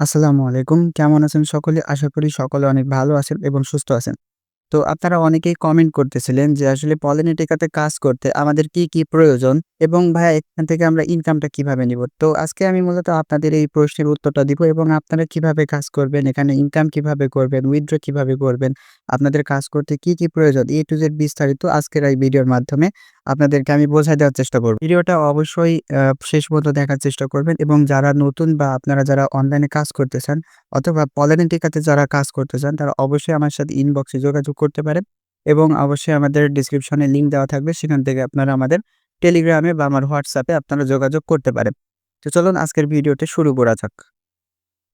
আসসালামু আলাইকুম। কেমন আছেন সকলে? আশা করি সকলে অনেক ভালো আছেন এবং সুস্থ আছেন। তো আপনারা অনেকেই কমেন্ট করতেছিলেন যে আসলে পলিনেটিকাতে কাজ করতে আমাদের কি, কি প্রয়োজন? এবং ভাইয়া এখান থেকে আমরা ইনকামটা কীভাবে নিব? তো আজকে আমি মূলত আপনাদের এই প্রশ্নের উত্তরটা দিব এবং আপনারা কীভাবে কাজ করবেন, এখানে ইনকাম কীভাবে করবেন, উইথড্র কীভাবে করবেন, আপনাদের কাজ করতে কি, কি প্রয়োজন? এ টু জেড বিস্তারিত আজকের এই ভিডিওর মাধ্যমে আপনাদেরকে আমি বোঝাই দেওয়ার চেষ্টা করব। ভিডিওটা অবশ্যই শেষ পর্যন্ত দেখার চেষ্টা করবেন এবং যারা নতুন বা আপনারা যারা অনলাইনে কাজ করতে চান অথবা পলিনেটিকাতে যারা কাজ করতে চান তারা অবশ্যই আমার সাথে ইনবক্সে যোগাযোগ করতে পারেন এবং অবশ্যই আমাদের ডিসক্রিপশনে লিঙ্ক দেওয়া থাকবে সেখান থেকে আপনারা আমাদের টেলিগ্রামে বা আমার হোয়াটসঅ্যাপে আপনারা যোগাযোগ করতে পারেন। তো চলুন আজকের ভিডিওটি শুরু করা যাক।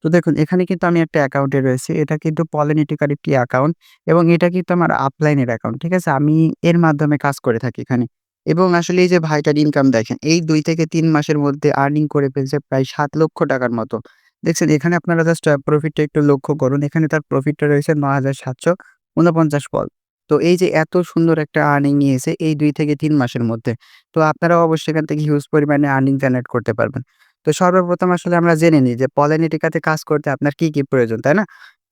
তো দেখুন, এখানে কিন্তু আমি একটা অ্যাকাউন্টে রয়েছি। এটা কিন্তু পলিনেটিকার একটি অ্যাকাউন্ট এবং এটা কিন্তু আমার আপলাইনের অ্যাকাউন্ট। ঠিক আছে? আমি এর মাধ্যমে কাজ করে থাকি এখানে। এবং আসলে এই যে ভাইটার ইনকাম দেখেন, এই ২ থেকে ৩ মাসের মধ্যে আর্নিং করে ফেলছে প্রায় ৳৭,০০,০০০ মতো। দেখছেন এখানে আপনারা জাস্ট প্রফিটটা একটু লক্ষ্য করুন। এখানে তার প্রফিটটা রয়েছে ৯,৭৪৯ পল। তো এই যে এত সুন্দর একটা আর্নিং নিয়েছে এই ২ থেকে ৩ মাসের মধ্যে। তো আপনারাও অবশ্যই এখান থেকে হিউজ পরিমাণে আর্নিং জেনারেট করতে পারবেন। তো সর্বপ্রথম আসলে আমরা জেনে নিই যে পলিনেটিকাতে কাজ করতে আপনার কি, কি প্রয়োজন, তাই না?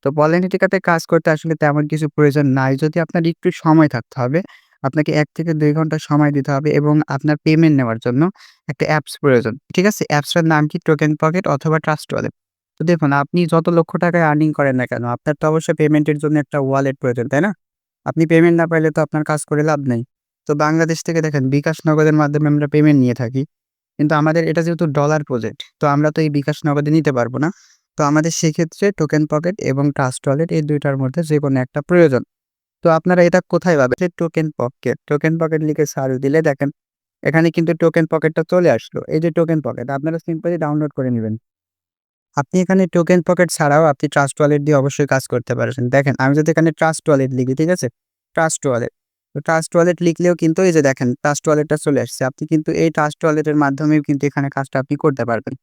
তো পলিনেটিকাতে কাজ করতে আসলে তেমন কিছু প্রয়োজন নাই। যদি আপনার একটু সময় থাকতে হবে। আপনাকে এক থেকে দুই ঘণ্টা সময় দিতে হবে এবং আপনার পেমেন্ট নেওয়ার জন্য একটা অ্যাপস প্রয়োজন। ঠিক আছে? অ্যাপসটার নাম কি টোকেন পকেট অথবা ট্রাস্ট ওয়ালেট। তো দেখুন আপনি যত লক্ষ টাকায় আর্নিং করেন না কেন, আপনার তো অবশ্যই পেমেন্টের জন্য একটা ওয়ালেট প্রয়োজন, তাই না? আপনি পেমেন্ট না পাইলে তো আপনার কাজ করে লাভ নেই। তো বাংলাদেশ থেকে দেখেন বিকাশ নগদের মাধ্যমে আমরা পেমেন্ট নিয়ে থাকি। কিন্তু আমাদের এটা যেহেতু ডলার প্রজেক্ট, তো আমরা তো এই বিকাশ নগদে নিতে পারব না। তো আমাদের সেক্ষেত্রে টোকেন পকেট এবং ট্রাস্ট ওয়ালেট এই দুইটার মধ্যে যে কোনো একটা প্রয়োজন। তো আপনারা এটা কোথায় পাবেন? টোকেন পকেট, টোকেন পকেট লিখে সার্চ দিলে দেখেন এখানে কিন্তু টোকেন পকেটটা চলে আসলো। এই যে টোকেন পকেট আপনারা সিম্পলি ডাউনলোড করে নেবেন আপনি এখানে টোকেন পকেট ছাড়াও আপনি ট্রাস্ট ওয়ালেট দিয়ে অবশ্যই কাজ করতে পারবেন। দেখেন আমি যদি এখানে ট্রাস্ট ওয়ালেট লিখি, ঠিক আছে? Trust wallet. তো ট্রাস্ট ওয়ালেট লিখলেও কিন্তু এই যে দেখেন ট্রাস্ট ওয়ালেটটা চলে আসছে। আপনি কিন্তু এই ট্রাস্ট ওয়ালেটের মাধ্যমেও কিন্তু এখানে কাজটা আপনি করতে পারবেন।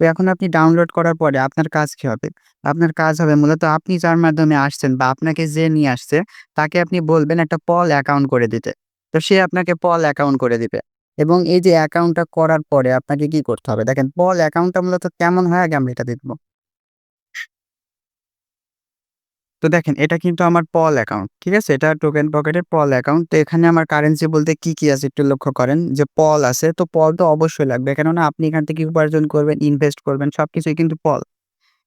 তো এখন আপনি ডাউনলোড করার পরে আপনার কাজ কি হবে? আপনার কাজ হবে মূলত আপনি যার মাধ্যমে আসছেন বা আপনাকে যে নিয়ে আসছে, তাকে আপনি বলবেন একটা পল অ্যাকাউন্ট করে দিতে। তো সে আপনাকে পল অ্যাকাউন্ট করে দিবে। এবং এই যে অ্যাকাউন্টটা করার পরে আপনাকে কি করতে হবে? দেখেন পল অ্যাকাউন্টটা মূলত কেমন হয় আগে আমরা এটা দেখব। তো দেখেন এটা কিন্তু আমার পল অ্যাকাউন্ট। ঠিক আছে? এটা টোকেন পকেটের পল অ্যাকাউন্ট। তো এখানে আমার কারেন্সি বলতে কি, কি আছে একটু লক্ষ্য করেন যে পল আছে। তো পল তো অবশ্যই লাগবে। কেননা আপনি এখান থেকে উপার্জন করবেন, ইনভেস্ট করবেন সবকিছুই কিন্তু পল।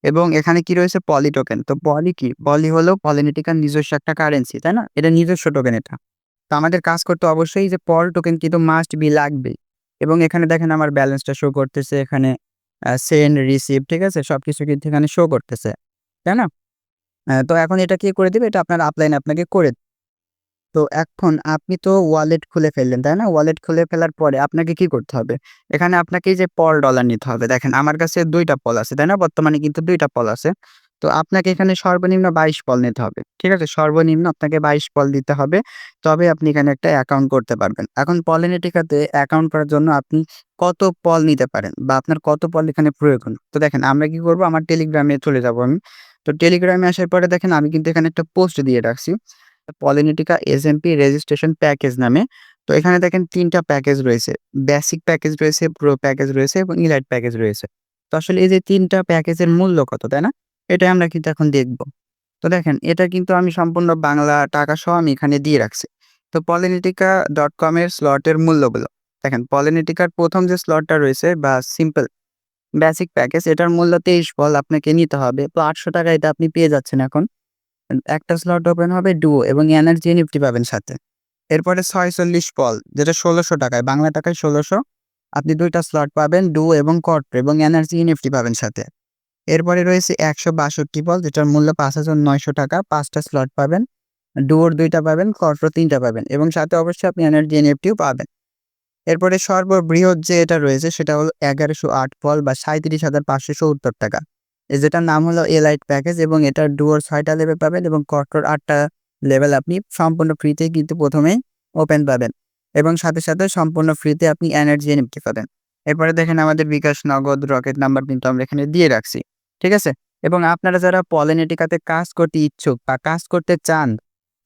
এবং এখানে কি রয়েছে পলি টোকেন। তো পলি কি? পলি হলো পলিনেটিকার নিজস্ব একটা কারেন্সি, তাই না? এটা নিজস্ব টোকেন এটা। তো আমাদের কাজ করতে অবশ্যই যে পল টোকেন কিন্তু মাস্ট বি লাগবেই। এবং এখানে দেখেন আমার ব্যালেন্সটা শো করতেছে এখানে সেন্ড, রিসিভ ঠিক আছে? সবকিছু কিন্তু এখানে শো করতেছে। তাই না? তো এখন এটা কি করে দিবে? এটা আপনার আপলাইন আপনাকে করে তো এখন আপনি তো ওয়ালেট খুলে ফেললেন, তাই না? ওয়ালেট খুলে ফেলার পরে আপনাকে কি করতে হবে? এখানে আপনাকে যে পল ডলার নিতে হবে। দেখেন আমার কাছে দুইটা পল আছে, তাই না? বর্তমানে কিন্তু দুইটা পল আছে। তো আপনাকে এখানে সর্বনিম্ন ২২ পল নিতে হবে। ঠিক আছে? সর্বনিম্ন আপনাকে ২২ পল দিতে হবে। তবে আপনি এখানে একটা অ্যাকাউন্ট করতে পারবেন। এখন পলিনেটিকাতে অ্যাকাউন্ট করার জন্য আপনি কত পল নিতে পারেন বা আপনার কত পল এখানে প্রয়োজন? তো দেখেন আমরা কি করব? আমার টেলিগ্রামে চলে যাব আমি। তো টেলিগ্রামে আসার পরে দেখেন আমি কিন্তু এখানে একটা পোস্ট দিয়ে রাখছি। পলিনেটিকা এসএমপি রেজিস্ট্রেশন প্যাকেজ নামে। তো এখানে দেখেন তিনটা প্যাকেজ রয়েছে। বেসিক প্যাকেজ রয়েছে, প্রো প্যাকেজ রয়েছে এবং ইলাইট প্যাকেজ রয়েছে। তো আসলে এই যে ৩ টা প্যাকেজের মূল্য কত, তাই না? এটাই আমরা কিন্তু এখন দেখব। তো দেখেন এটা কিন্তু আমি সম্পূর্ণ বাংলা টাকা সহ আমি এখানে দিয়ে রাখছি। তো পলিনেটিকা.com এর স্লটের মূল্যগুলো। দেখেন পলিনেটিকার প্রথম যে স্লটটা রয়েছে বা সিম্পল বেসিক প্যাকেজ এটার মূল্য তেইশ বল আপনাকে নিতে হবে। তো ৳৮০০ এটা আপনি পেয়ে যাচ্ছেন এখন। একটা স্লট ওপেন হবে ডুও এবং এনার্জি নিফটি পাবেন সাথে। এরপরে ৪৬ পল যেটা ৳১৬০০ বাংলা টাকায় ষোলোশো আপনি দুইটা স্লট পাবেন ডু এবং কর্ট্র এবং এনার্জি নিফটি পাবেন সাথে। এরপরে রয়েছে একশো বাষট্টি বল যেটার মূল্য পাঁচ হাজার নয়শো টাকা পাঁচটা স্লট পাবেন। ডুওর দুইটা পাবেন, কর্ট্র ৩ টা পাবেন এবং সাথে অবশ্যই আপনি এনার্জি এনএফটিও পাবেন। এরপরে সর্ববৃহৎ যে এটা রয়েছে সেটা হলো ১১০৮ পল বা ৳৩৭৫৭০ টাকা যেটার নাম হলো এলাইট প্যাকেজ এবং এটার ডুওর ৬ টা লেভেল পাবেন এবং কর্ট্রর ৮ টা লেভেল আপনি সম্পূর্ণ ফ্রিতেই কিন্তু ১ম এই ওপেন পাবেন এবং সাথে, সাথে সম্পূর্ণ ফ্রিতে আপনি এনার্জি নিতে পাবেন। এরপরে দেখেন আমাদের বিকাশ নগদ রকেট নাম্বার কিন্তু আমরা এখানে দিয়ে রাখছি। ঠিক আছে? এবং আপনারা যারা পলিনেটিকাতে কাজ করতে ইচ্ছুক বা কাজ করতে চান,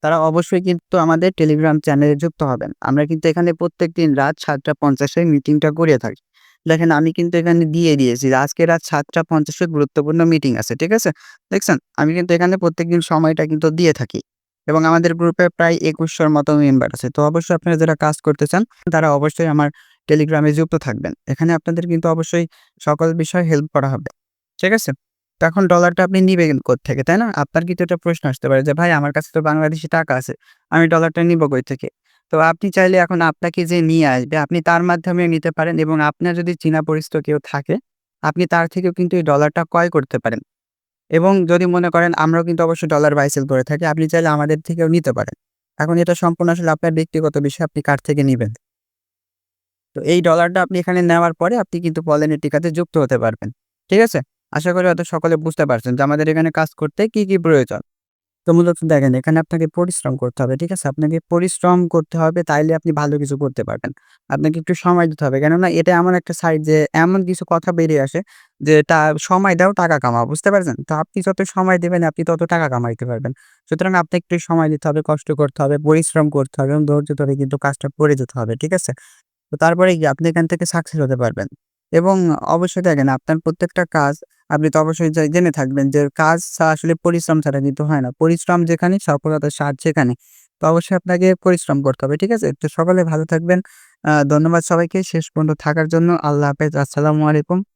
তারা অবশ্যই কিন্তু আমাদের টেলিগ্রাম চ্যানেলে যুক্ত হবেন। আমরা কিন্তু এখানে প্রত্যেকদিন রাত ৭ঃ৫০ এ মিটিংটা করিয়ে থাকি। দেখেন, আমি কিন্তু এখানে দিয়ে দিয়েছি আজকে রাত ৭ঃ৫০ এ গুরুত্বপূর্ণ মিটিং আছে। ঠিক আছে? দেখছেন? আমি কিন্তু এখানে প্রত্যেকদিন সময়টা কিন্তু দিয়ে থাকি এবং আমাদের গ্রুপে প্রায় ২১০০ র মতো মেম্বার আছে। তো অবশ্যই আপনারা যারা কাজ করতে চান, তারা অবশ্যই আমার টেলিগ্রামে যুক্ত থাকবেন। এখানে আপনাদের কিন্তু অবশ্যই সকল বিষয়ে হেল্প করা হবে। ঠিক আছে? তো এখন ডলারটা আপনি নিবেন কোত্থেকে, তাই না? আপনার কিন্তু একটা প্রশ্ন আসতে পারে যে, "ভাই আমার কাছে তো বাংলাদেশী টাকা আছে। আমি ডলারটা নিবো কই থেকে?" তো আপনি চাইলে এখন আপনাকে যে নিয়ে আসবে আপনি তার মাধ্যমে নিতে পারেন এবং আপনার যদি চেনা পরিচিত কেউ থাকে, আপনি তার থেকেও কিন্তু এই ডলারটা ক্রয় করতে পারেন। এবং যদি মনে করেন আমরাও কিন্তু অবশ্যই ডলার বাইসেল করে থাকি। আপনি চাইলে আমাদের থেকেও নিতে পারেন। এখন এটা সম্পূর্ণ আসলে আপনার ব্যক্তিগত বিষয় আপনি কার থেকে নিবেন। তো এই ডলারটা আপনি এখানে নেওয়ার পরে আপনি কিন্তু পলিনেটিকাতে যুক্ত হতে পারবেন। ঠিক আছে? আশা করি হয়তো সকলে বুঝতে পারছেন যে আমাদের এখানে কাজ করতে কি, কি প্রয়োজন। তো মূলত দেখেন এখানে আপনাকে পরিশ্রম করতে হবে। ঠিক আছে? আপনাকে পরিশ্রম করতে হবে তাইলে আপনি ভালো কিছু করতে পারবেন। আপনাকে একটু সময় দিতে হবে। কেননা এটা এমন একটা সাইড যে এমন কিছু কথা বেরিয়ে আসে যে টা সময় দাও টাকা কামাও। বুঝতে পারছেন? তো আপনি যত সময় দিবেন আপনি তত টাকা কামাইতে পারবেন। সুতরাং আপনাকে একটু সময় দিতে হবে, কষ্ট করতে হবে, পরিশ্রম করতে হবে এবং ধৈর্য ধরে কিন্তু কাজটা করে যেতে হবে। ঠিক আছে? তো তারপরে আপনি এখান থেকে সাকসেস হতে পারবেন। এবং অবশ্যই দেখেন আপনার প্রত্যেকটা কাজ, আপনি তো অবশ্যই জেনে থাকবেন যে কাজ আসলে পরিশ্রম ছাড়া কিন্তু হয় না। পরিশ্রম যেখানে, সফলতার স্বাদ সেখানে। তো অবশ্যই আপনাকে পরিশ্রম করতে হবে। ঠিক আছে? তো সকলে ভালো থাকবেন। ধন্যবাদ সবাইকে শেষ পর্যন্ত থাকার জন্য। আল্লাহ হাফেজ। আসসালামু আলাইকুম।